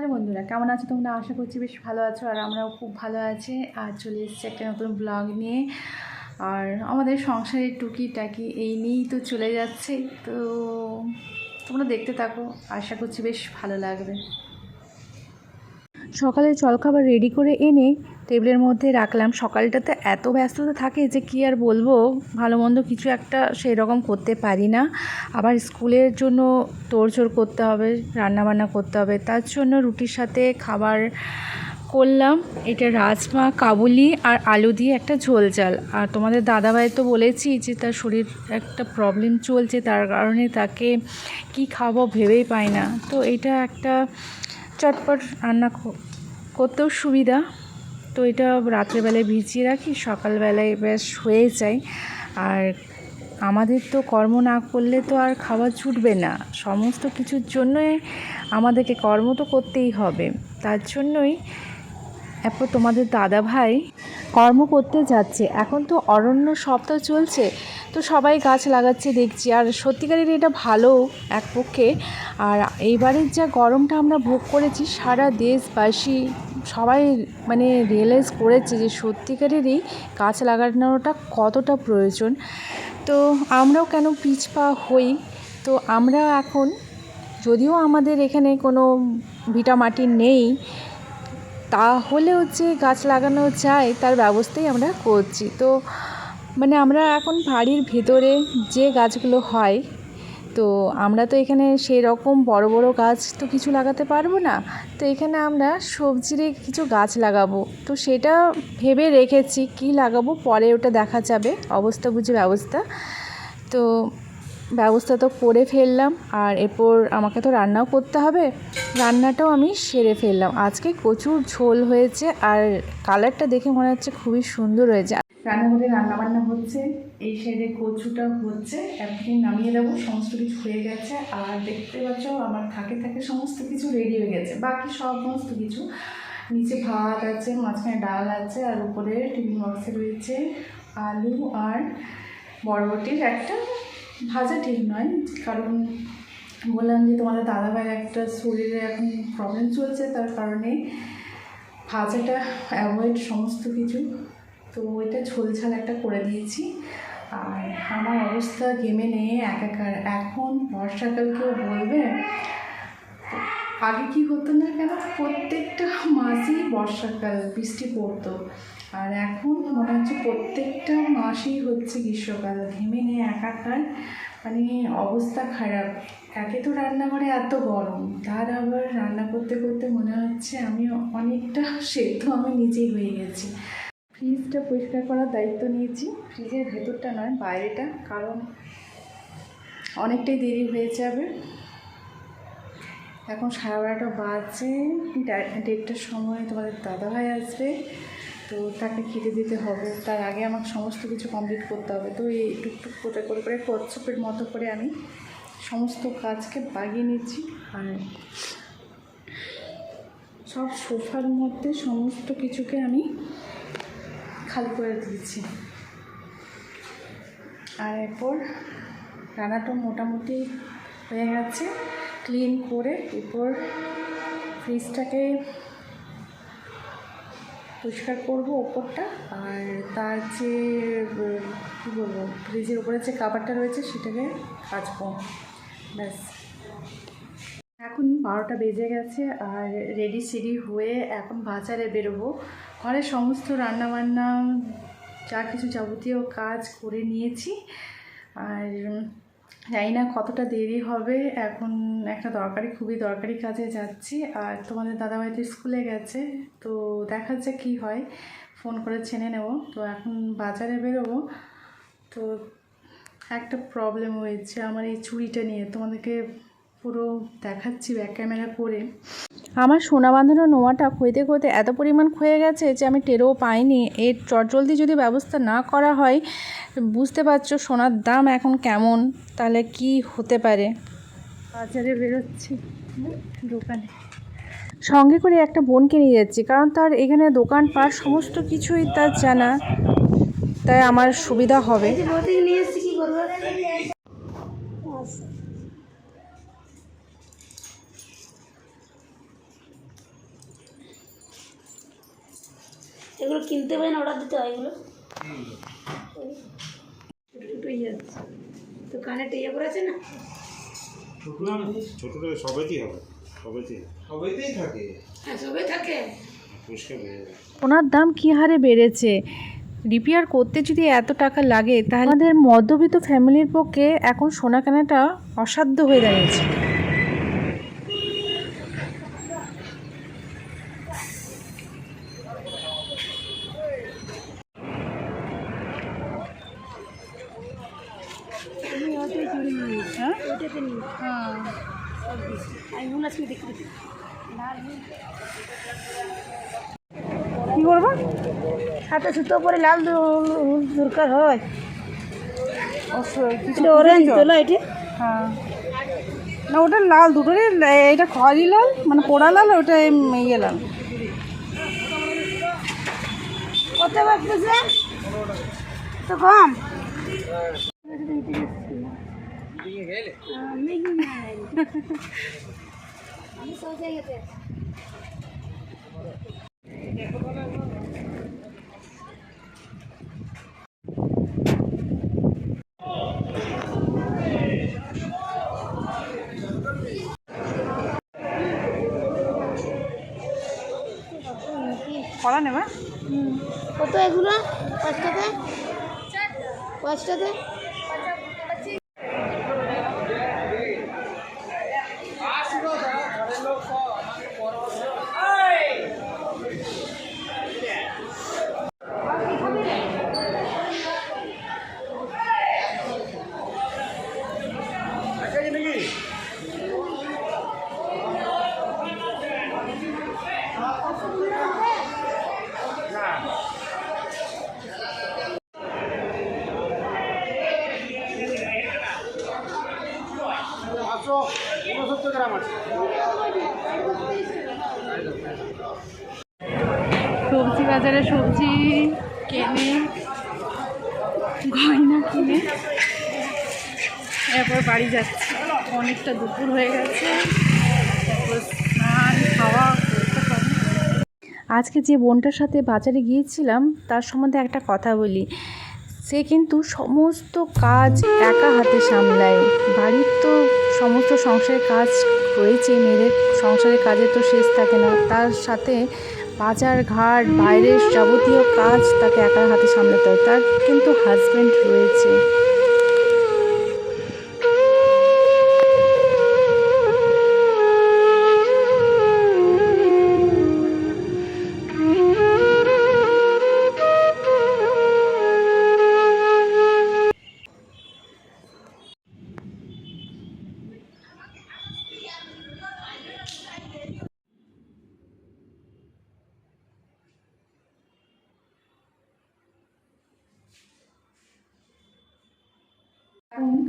Hello বন্ধুরা, কেমন আছো তোমরা? আশা করছি বেশ ভালো আছো আর আমরাও খুব ভালো আছি। আর চলে এসেছি একটা নতুন ব্লগ নিয়ে। আর আমাদের সংসারের টুকি টাকি এই নিয়েই তো চলে যাচ্ছে। তো তোমরা দেখতে থাকো, আশা করছি বেশ ভালো লাগবে। সকালে জলখাবার রেডি করে এনে টেবিলের মধ্যে রাখলাম। সকালটাতে এত ব্যস্ততা থাকে যে কি আর বলব? ভালো মন্দ কিছু একটা সেই রকম করতে পারি না। আবার স্কুলের জন্য তোড়জোড় করতে হবে, রান্নাবান্না করতে হবে। তার জন্য রুটির সাথে খাবার করলাম। এটা রাজমা, কাবুলি আর আলু দিয়ে একটা ঝোল চাল। আর তোমাদের দাদাভাই তো বলেছি যে তার শরীর একটা প্রবলেম চলছে, তার কারণে তাকে কি খাব ভেবেই পাই না। তো এটা একটা চটপট রান্না করতেও সুবিধা। তো এটা রাত্রেবেলায় ভিজিয়ে রাখি, সকালবেলায় বেশ হয়ে যায়। আর আমাদের তো কর্ম না করলে তো আর খাবার ছুটবে না। সমস্ত কিছুর জন্যই আমাদেরকে কর্ম তো করতেই হবে। তার জন্যই এরপর তোমাদের দাদা ভাই কর্ম করতে যাচ্ছে। এখন তো অরণ্য সপ্তাহ চলছে। তো সবাই গাছ লাগাচ্ছে দেখছি। আর সত্যিকারের এটা ভালো এক পক্ষে। আর এইবারের যা গরমটা আমরা ভোগ করেছি, সারা দেশবাসী সবাই মানে রিয়েলাইজ করেছে যে সত্যিকারেরই গাছ লাগানোটা কতটা প্রয়োজন। তো আমরাও কেন পিছপা হই? তো আমরা এখন, যদিও আমাদের এখানে কোনো ভিটামাটি নেই, তাহলে হচ্ছে গাছ লাগানো যায়, তার ব্যবস্থাই আমরা করছি। তো মানে আমরা এখন বাড়ির ভেতরে যে গাছগুলো হয় তো আমরা তো এখানে সেই রকম বড় বড় গাছ তো কিছু লাগাতে পারব না। তো এখানে আমরা সবজির কিছু গাছ লাগাবো। তো সেটা ভেবে রেখেছি, কি লাগাবো পরে ওটা দেখা যাবে। অবস্থা বুঝে ব্যবস্থা। তো ব্যবস্থা তো করে ফেললাম। আর এরপর আমাকে তো রান্নাও করতে হবে। রান্নাটাও আমি সেরে ফেললাম। আজকে প্রচুর ঝোল হয়েছে আর কালারটা দেখে মনে হচ্ছে খুবই সুন্দর হয়েছে। রান্নাঘরে রান্না বান্না হচ্ছে, এই সাইডে কচুটা হচ্ছে এখন নামিয়ে দেবো, সমস্ত কিছু হয়ে গেছে, আর দেখতে পাচ্ছ আমার থাকে থাকে সমস্ত কিছু রেডি হয়ে গেছে, বাকি সমস্ত কিছু। নিচে ভাত আছে, মাঝখানে ডাল আছে, আর উপরে টিফিন বক্সে রয়েছে আলু আর বরবটির একটা ভাজা ঠিক নয়, কারণ বললাম যে তোমাদের দাদাভাইয়ের একটা শরীরে এখন প্রবলেম চলছে, তার কারণে ভাজাটা অ্যাভয়েড সমস্ত কিছু। তো ওইটা ঝোল ঝাল একটা করে দিয়েছি। আর আমার অবস্থা গেমে নিয়ে একাকার। এখন বর্ষাকাল কেউ বলবে? আগে কি হতো না কেন? প্রত্যেকটা মাসেই বর্ষাকাল, বৃষ্টি পড়তো। আর এখন মনে হচ্ছে প্রত্যেকটা মাসেই হচ্ছে গ্রীষ্মকাল। ঘেমে নিয়ে একাকার মানে অবস্থা খারাপ। একে তো রান্নাঘরে এত গরম, তার আবার রান্না করতে করতে মনে হচ্ছে আমি অনেকটা সেদ্ধ আমি নিজেই হয়ে গেছি। ফ্রিজটা পরিষ্কার করার দায়িত্ব নিয়েছি। ফ্রিজের ভেতরটা নয়, বাইরেটা, কারণ অনেকটাই দেরি হয়ে যাবে। এখন সাড়ে বারোটা বাজে দেড়টার সময় তোমাদের দাদাভাই আসবে। তো তাকে খেতে দিতে হবে। তার আগে আমাকে সমস্ত কিছু কমপ্লিট করতে হবে। তো এই টুকটুক করে করে করে কচ্ছপের মতো করে আমি সমস্ত কাজকে বাগিয়ে নিচ্ছি আর সব সোফার মধ্যে সমস্ত কিছুকে আমি খালি করে দিয়েছি। আর এরপর রান্নাটা মোটামুটি হয়ে গেছে ক্লিন করে এরপর ফ্রিজটাকে পরিষ্কার করব ওপরটা। আর তার যে, কী বলব ফ্রিজের উপরে যে কাবারটা রয়েছে সেটাকে কাচবো। ব্যাস। এখন বারোটা বেজে গেছে আর রেডি সেডি হয়ে এখন বাজারে বেরোবো। ঘরের সমস্ত রান্নাবান্না, যা কিছু যাবতীয় কাজ করে নিয়েছি। আর জানি না কতটা দেরি হবে, এখন একটা দরকারি, খুবই দরকারি কাজে যাচ্ছি। আর তোমাদের দাদাভাই তো স্কুলে গেছে, তো দেখা যাক কী হয়। ফোন করে ছেনে নেব। তো এখন বাজারে বেরোবো। তো একটা প্রবলেম হয়েছে আমার এই চুড়িটা নিয়ে। তোমাদেরকে পুরো দেখাচ্ছি ব্যাক ক্যামেরা করে। আমার সোনা বাঁধানো নোয়াটা ক্ষইতে ক্ষইতে এত পরিমাণ ক্ষয়ে গেছে যে আমি টেরও পাইনি। এর চটজলদি যদি ব্যবস্থা না করা হয় বুঝতে পারছ সোনার দাম এখন কেমন? তাহলে কি হতে পারে? বাজারে বেরোচ্ছি। দোকানে। সঙ্গে করে একটা বোনকে নিয়ে যাচ্ছি কারণ তার এখানে দোকানপাট সমস্ত কিছুই তার জানা। তাই আমার সুবিধা হবে। এগুলো কিনতে পারি না অর্ডার দিতে হয় এগুলো। ছোটো ছোটো ইয়ে তো কানে ইয়ে করেছে না? ছোটটা সবেতেই হবে সবেতেই। সবাইতেই থাকে। হ্যাঁ থাকে। দাম কী হারে বেড়েছে? রিপেয়ার করতে যদি এত টাকা লাগে তাহলে আমাদের মধ্যবিত্ত ফ্যামিলির পক্ষে এখন সোনা কেনাটা অসাধ্য হয়ে দাঁড়িয়েছে। হ্যাঁ। নিই হ্যাঁ আমি দেখতে। কী করব হাতে সুতো পরে লাল দরকার হয়। এটা অরেঞ্জ এটা? হ্যাঁ। না ওটা লাল দুটোরই এটা খয়েরি লাল মানে পোড়া লাল ওটা ইয়ে লাল। কত বাড়তেছে তো কম। করা নেবে? কত এগুলো? পাঁচটাতে? পাঁচটাতে সবজি বাজারে সবজি কেনে, গয়না কিনে। এরপর বাড়ি যাচ্ছি। অনেকটা দুপুর হয়ে গেছে। স্নান, খাওয়া আজকে যে বোনটার সাথে বাজারে গিয়েছিলাম, তার সম্বন্ধে একটা কথা বলি। সে কিন্তু সমস্ত কাজ একা হাতে সামলায়। বাড়ির তো সমস্ত সংসারের কাজ রয়েছে, মেয়েদের সংসারের কাজে তো শেষ থাকে না। তার সাথে বাজার ঘাট বাইরের যাবতীয় কাজ তাকে একার হাতে সামলাতে হয়। তার কিন্তু হাজব্যান্ড রয়েছে।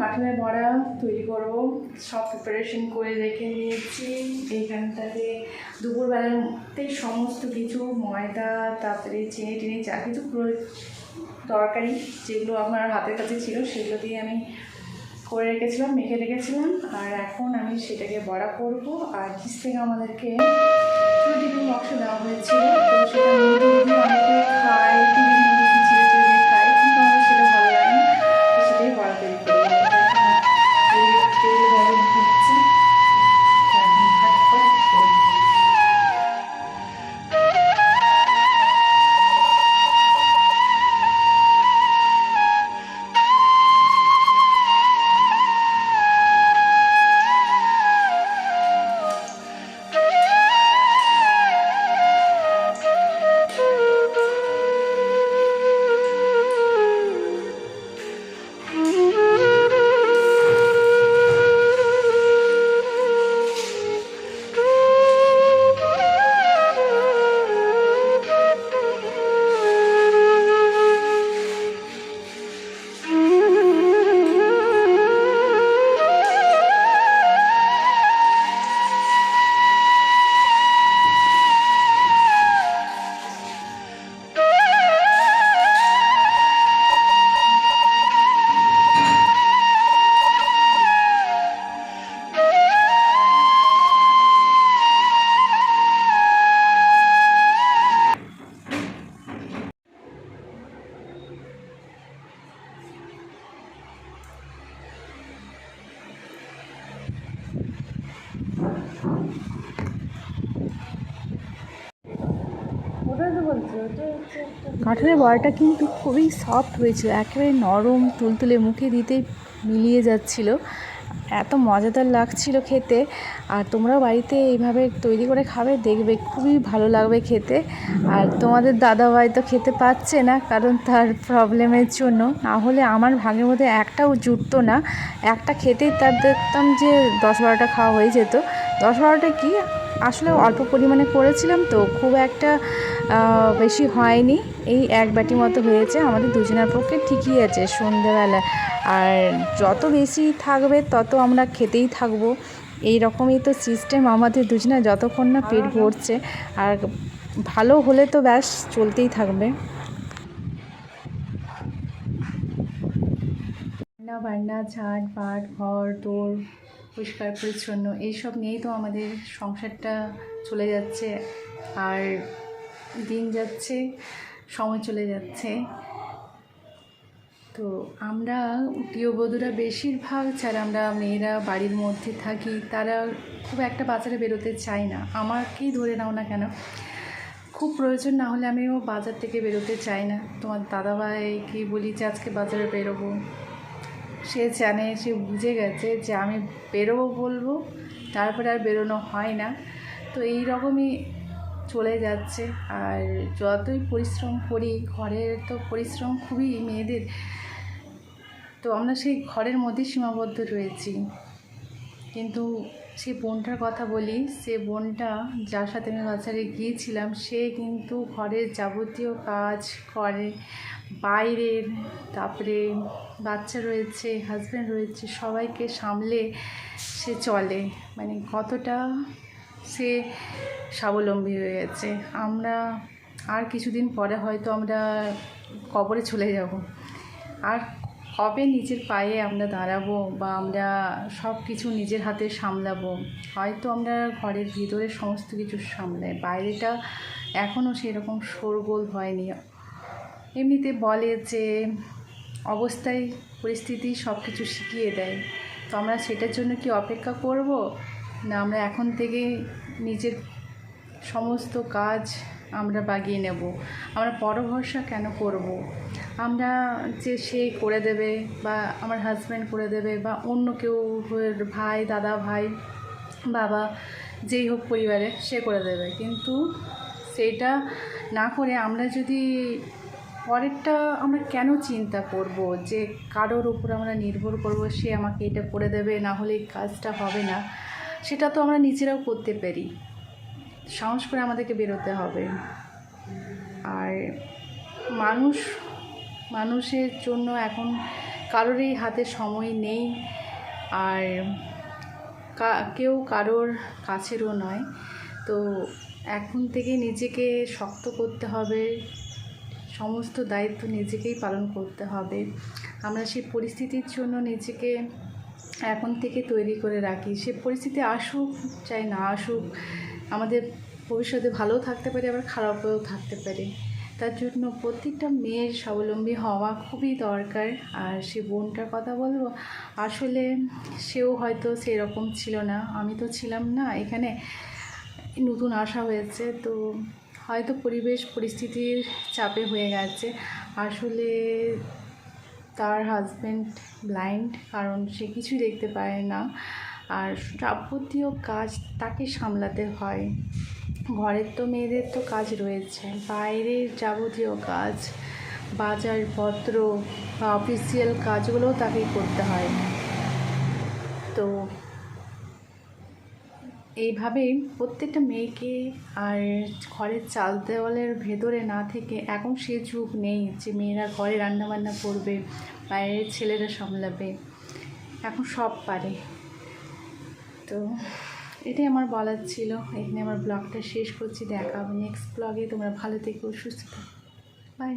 কাঁঠালের বড়া তৈরি করব। সব প্রিপারেশন করে রেখে নিয়েছি। এইখানটাতে দুপুরবেলাতেই সমস্ত কিছু, ময়দা, তারপরে চিনি টিনি, যা কিছু পুরো তরকারি যেগুলো আমার হাতের কাছে ছিল, সেগুলো দিয়ে আমি করে রেখেছিলাম, মেখে রেখেছিলাম। আর এখন আমি সেটাকে বড়া করব। আর নিচ থেকে আমাদেরকে টু টিফিন বক্স দেওয়া হয়েছিল, তো সেটা কাঁঠালের বড়াটা কিন্তু খুবই সফট হয়েছিল, একেবারে নরম, তুলতুলে মুখে দিতেই মিলিয়ে যাচ্ছিল। এত মজাদার লাগছিল খেতে। আর তোমরাও বাড়িতে এইভাবে তৈরি করে খাবে, দেখবে খুবই ভালো লাগবে খেতে। আর তোমাদের দাদাভাই তো খেতে পাচ্ছে না, কারণ তার প্রবলেমের জন্য। না হলে আমার ভাগের মধ্যে একটাও জুটতো না। একটা খেতেই তার দেখতাম যে দশ বারোটা খাওয়া হয়ে যেত। দশ বারোটা কি? আসলে অল্প পরিমাণে করেছিলাম তো খুব একটা বেশি হয়নি। এই এক বাটি মতো হয়েছে, আমাদের দুজনের পক্ষে ঠিকই আছে সন্ধেবেলা আর যত বেশি থাকবে, তত আমরা খেতেই থাকব। এই রকমই তো সিস্টেম আমাদের দুজনের যতক্ষণ না পেট ভরছে। আর ভালো হলে তো ব্যাস, চলতেই থাকবে। রান্না বান্না ঝাট পাট ঘর দৌড় পরিষ্কার পরিচ্ছন্ন, এইসব নিয়েই তো আমাদের সংসারটা চলে যাচ্ছে। আর দিন যাচ্ছে, সময় চলে যাচ্ছে। তো আমরা গৃহবধূরা বেশিরভাগ, যারা আমরা মেয়েরা বাড়ির মধ্যে থাকি, তারা খুব একটা বাজারে বেরোতে চায় না। আমাকেই ধরে নাও না কেন, খুব প্রয়োজন না হলে আমিও বাজার থেকে বেরোতে চাই না। তোমার দাদাভাইকে বলি যে আজকে বাজারে বেরোবো? সে জানে, সে বুঝে গেছে যে আমি বেরোবো বলব, তারপরে আর বেরোনো হয় না। তো এই রকমই চলে যাচ্ছে। আর যতই পরিশ্রম করি, ঘরের তো পরিশ্রম খুবই মেয়েদের, তো আমরা সেই ঘরের মধ্যে সীমাবদ্ধ রয়েছি। কিন্তু সেই বোনটার কথা বলি, সে বোনটা যার সাথে আমি বাজারে গিয়েছিলাম, সে কিন্তু ঘরের যাবতীয় কাজ করে। বাইরের, তারপরে বাচ্চা রয়েছে হাজব্যান্ড রয়েছে, সবাইকে সামলে সে চলে। মানে কতটা সে স্বাবলম্বী হয়ে গেছে। আমরা আর কিছুদিন পরে হয়তো আমরা কবরে চলে যাব। আর কবে নিজের পায়ে আমরা দাঁড়াবো বা আমরা সব কিছু নিজের হাতে সামলাবো। হয়তো আমরা ঘরের ভিতরে সমস্ত কিছু সামলাই। বাইরেটা এখনও সেরকম শোরগোল হয়নি। এমনিতে বলে যে অবস্থায় পরিস্থিতি সব কিছু শিখিয়ে দেয়। তো আমরা সেটার জন্য কি অপেক্ষা করব? না, আমরা এখন থেকে নিজের সমস্ত কাজ আমরা বাগিয়ে নেব। আমরা পরভরসা কেন করব। আমরা যে সে করে দেবে বা আমার হাজব্যান্ড করে দেবে বা অন্য কেউ ভাই, দাদা ভাই, বাবা, যেই হোক পরিবারে সে করে দেবে। কিন্তু সেটা না করে আমরা যদি পরেরটা আমরা কেন চিন্তা করব? যে কারোর উপর আমরা নির্ভর করব, সে আমাকে এটা করে দেবে, না হলে কাজটা হবে না। সেটা তো আমরা নিজেরাও করতে পারি। সাহস করে আমাদেরকে বেরোতে হবে। আর মানুষ, মানুষের জন্য এখন কারোরই হাতে সময় নেই। আর কেউ কারোর কাছেরও নয়। তো এখন থেকে নিজেকে শক্ত করতে হবে। সমস্ত দায়িত্ব নিজেকেই পালন করতে হবে। আমরা সেই পরিস্থিতির জন্য নিজেকে এখন থেকে তৈরি করে রাখি। সে পরিস্থিতি আসুক, চাই না আসুক আমাদের ভবিষ্যতে ভালোও থাকতে পারে, আবার খারাপও থাকতে পারে। তার জন্য প্রত্যেকটা মেয়ের স্বাবলম্বী হওয়া খুবই দরকার। আর সে বোনটার কথা বলব, আসলে সেও হয়তো সেরকম ছিল না। আমি তো ছিলাম না, এখানে নতুন আসা হয়েছে, তো হয়তো পরিবেশ, পরিস্থিতির চাপে হয়ে গেছে। আসলে তার হাজব্যান্ড ব্লাইন্ড কারণ সে কিছুই দেখতে পায় না। আর যাবতীয় কাজ তাকে সামলাতে হয়। ঘরের তো মেয়েদের তো কাজ রয়েছে। বাইরের যাবতীয় কাজ বাজারপত্র বা অফিসিয়াল কাজগুলোও তাকেই করতে হয়। তো এইভাবেই প্রত্যেকটা মেয়েকে আর ঘরের চাল দেওয়ালের ভেতরে না থেকে এখন সে যুগ নেই যে মেয়েরা ঘরে রান্নাবান্না করবে, বাইরের ছেলেরা সামলাবে। এখন সব পারে। তো এটাই আমার বলার ছিল। এখানে আমার ব্লগটা শেষ করছি। দেখা হবে নেক্সট ব্লগে তোমরা ভালো থেকো, সুস্থ থাকো। বাই